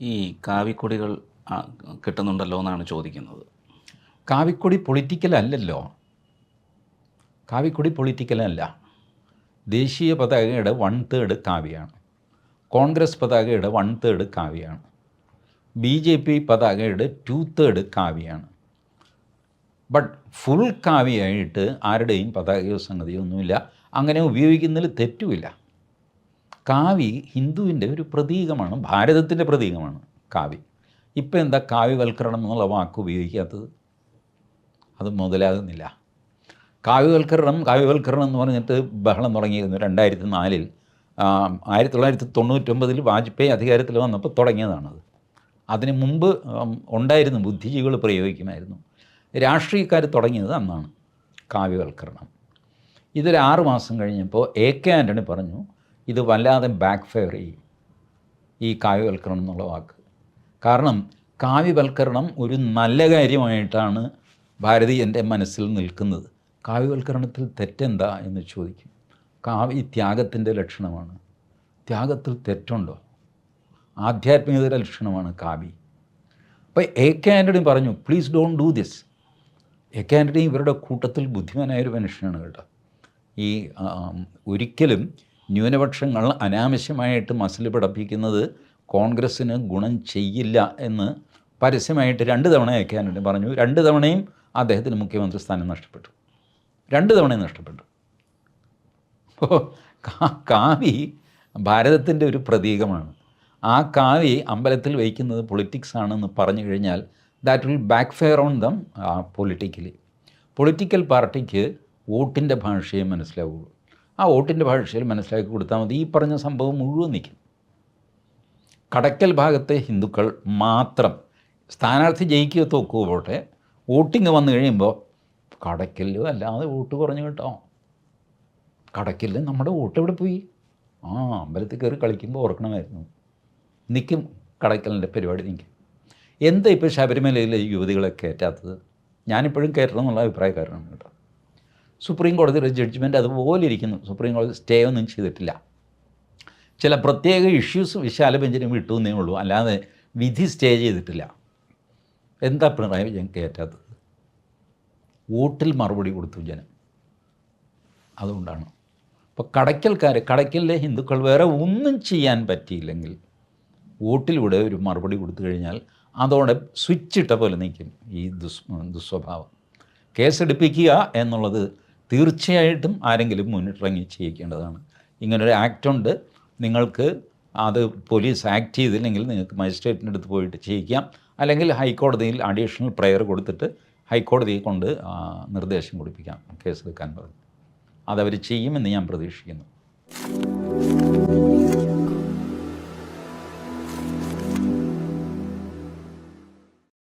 ഈ കാവിക്കൊടികൾ കിട്ടുന്നുണ്ടല്ലോ എന്നാണ് ചോദിക്കുന്നത്. കാവിക്കൊടി പൊളിറ്റിക്കൽ അല്ലല്ലോ. കാവിക്കൊടി പൊളിറ്റിക്കൽ അല്ല. ദേശീയ പതാകയുടെ വൺ തേർഡ് കാവ്യാണ്. കോൺഗ്രസ് പതാകയുടെ വൺ തേർഡ് കാവ്യാണ്. ബി ജെ പി പതാകയുടെ ടു തേർഡ് കാവ്യാണ്. ബട്ട് ഫുൾ കാവ്യായിട്ട് ആരുടെയും പതാകയോ സംഗതിയോ ഒന്നുമില്ല. അങ്ങനെ ഉപയോഗിക്കുന്നതിൽ തെറ്റുമില്ല. കാവി ഹിന്ദുവിന്റെ ഒരു പ്രതീകമാണ് ഭാരതത്തിന്റെ പ്രതീകമാണ് കാവി ഇപ്പം എന്താ കാവ്യവൽക്കരണം എന്നുള്ള വാക്ക് ഉപയോഗിക്കാത്തത്? അത് മുതലാകുന്നില്ല. കാവ്യവൽക്കരണം കാവ്യവൽക്കരണം എന്ന് പറഞ്ഞിട്ട് ബഹളം തുടങ്ങിയിരുന്നു രണ്ടായിരത്തി നാലിൽ ആയിരത്തി തൊള്ളായിരത്തി തൊണ്ണൂറ്റൊമ്പതിൽ വാജ്പേയി അധികാരത്തിൽ വന്നപ്പോൾ തുടങ്ങിയതാണത്. അതിന് മുമ്പ് ഉണ്ടായിരുന്നു ബുദ്ധിജീവികൾ പ്രയോഗിക്കുമായിരുന്നു. രാഷ്ട്രീയക്കാർ തുടങ്ങിയത് അന്നാണ് കാവ്യവൽക്കരണം. ഇതൊരു ആറ് മാസം കഴിഞ്ഞപ്പോൾ എ കെ ആന്റണി പറഞ്ഞു ഇത് വല്ലാതെ ബാക്ക് ഫയർ ചെയ്യും ഈ കാവ്യവൽക്കരണം എന്നുള്ള വാക്ക്. കാരണം കാവ്യവൽക്കരണം ഒരു നല്ല കാര്യമായിട്ടാണ് ഭാരതീയന്റെ മനസ്സിൽ നിൽക്കുന്നത്. കാവ്യവൽക്കരണത്തിൽ തെറ്റെന്താ എന്ന് ചോദിക്കും. കാവ്യ ത്യാഗത്തിന്റെ ലക്ഷണമാണ്. ത്യാഗത്തിൽ തെറ്റുണ്ടോ? ആധ്യാത്മികതയുടെ ലക്ഷണമാണ് കാവ്യ. അപ്പോൾ എ കെ ആന്റണി പറഞ്ഞു please don't do this A K Antony ഇവരുടെ കൂട്ടത്തിൽ ബുദ്ധിമാനായൊരു മനുഷ്യനാണ് കേട്ടോ. ഈ ഒരിക്കലും ന്യൂനപക്ഷങ്ങൾ അനാവശ്യമായിട്ട് മസിൽ പിടപ്പിക്കുന്നത് കോൺഗ്രസ്സിന് ഗുണം ചെയ്യില്ല എന്ന് പരസ്യമായിട്ട് രണ്ട് തവണ അയക്കാനുണ്ട് പറഞ്ഞു രണ്ട് തവണയും അദ്ദേഹത്തിന് മുഖ്യമന്ത്രി സ്ഥാനം നഷ്ടപ്പെട്ടു. രണ്ട് തവണയും നഷ്ടപ്പെട്ടു. അപ്പോൾ കാവി ഭാരതത്തിന്റെ ഒരു പ്രതീകമാണ്. ആ കാവി അമ്പലത്തിൽ വയ്ക്കുന്നത് പൊളിറ്റിക്സ് ആണെന്ന് പറഞ്ഞു കഴിഞ്ഞാൽ that will backfire on them politically political പാർട്ടിക്ക് വോട്ടിന്റെ ഭാഷയെ മനസ്സിലാവുള്ളൂ. ആ വോട്ടിന്റെ ഭാഷയിൽ മനസ്സിലാക്കി കൊടുത്താൽ മതി. ഈ പറഞ്ഞ സംഭവം മുഴുവൻ നിൽക്കും. കടക്കൽ ഭാഗത്തെ ഹിന്ദുക്കൾ മാത്രം സ്ഥാനാർത്ഥി ജയിക്കുകയോ തോക്കുക പോട്ടെ വോട്ടിങ് വന്നു കഴിയുമ്പോൾ കടക്കലിലും അല്ലാതെ വോട്ട് കുറഞ്ഞു കേട്ടോ. കടക്കലിൽ നമ്മുടെ വോട്ട് എവിടെ പോയി? ആ അമ്പലത്തിൽ കയറി കളിക്കുമ്പോൾ ഓർക്കണമായിരുന്നു. നിൽക്കും കടക്കലിന്റെ പരിപാടി നിൽക്കും. എന്താ ഇപ്പോൾ ശബരിമലയിലെ യുവതികളെ കയറ്റാത്തത്? ഞാനിപ്പോഴും കയറ്റണം എന്നുള്ള അഭിപ്രായക്കാരനാണ് കേട്ടോ. സുപ്രീം കോടതിയുടെ ജഡ്ജ്മെന്റ് അതുപോലെ ഇരിക്കുന്നു. സുപ്രീം കോടതി സ്റ്റേ ഒന്നും ചെയ്തിട്ടില്ല. ചില പ്രത്യേക ഇഷ്യൂസ് വിശാല ബെഞ്ചിന് വിട്ടു എന്നേ ഉള്ളൂ. അല്ലാതെ വിധി സ്റ്റേ ചെയ്തിട്ടില്ല. എന്താ പിണറായി വിജയൻ കയറ്റാത്തത്? വോട്ടിൽ മറുപടി കൊടുത്തു ജനം. അതുകൊണ്ടാണ്. അപ്പോൾ കടയ്ക്കൽക്കാർ കടയ്ക്കലിലെ ഹിന്ദുക്കൾ വേറെ ഒന്നും ചെയ്യാൻ പറ്റിയില്ലെങ്കിൽ വോട്ടിലൂടെ ഒരു മറുപടി കൊടുത്തു കഴിഞ്ഞാൽ അതോടെ സ്വിച്ച് ഇട്ട പോലെ നിൽക്കും ഈ ദുസ് ദുസ്വഭാവം. കേസെടുപ്പിക്കുക എന്നുള്ളത് തീർച്ചയായിട്ടും ആരെങ്കിലും മുന്നിട്ടിറങ്ങി ചെയ്യിക്കേണ്ടതാണ്. ഇങ്ങനൊരു ആക്റ്റുണ്ട് നിങ്ങൾക്ക് അത് പോലീസ് ആക്ട് ചെയ്തില്ലെങ്കിൽ നിങ്ങൾക്ക് മജിസ്ട്രേറ്റിന്റെ അടുത്ത് പോയിട്ട് ചെയ്യിക്കാം. അല്ലെങ്കിൽ ഹൈക്കോടതിയിൽ അഡീഷണൽ പ്രയർ കൊടുത്തിട്ട് ഹൈക്കോടതിയെ കൊണ്ട് നിർദ്ദേശം കൊടുപ്പിക്കാം. കേസെടുക്കാൻ പറഞ്ഞു. അതവർ ചെയ്യുമെന്ന് ഞാൻ പ്രതീക്ഷിക്കുന്നു.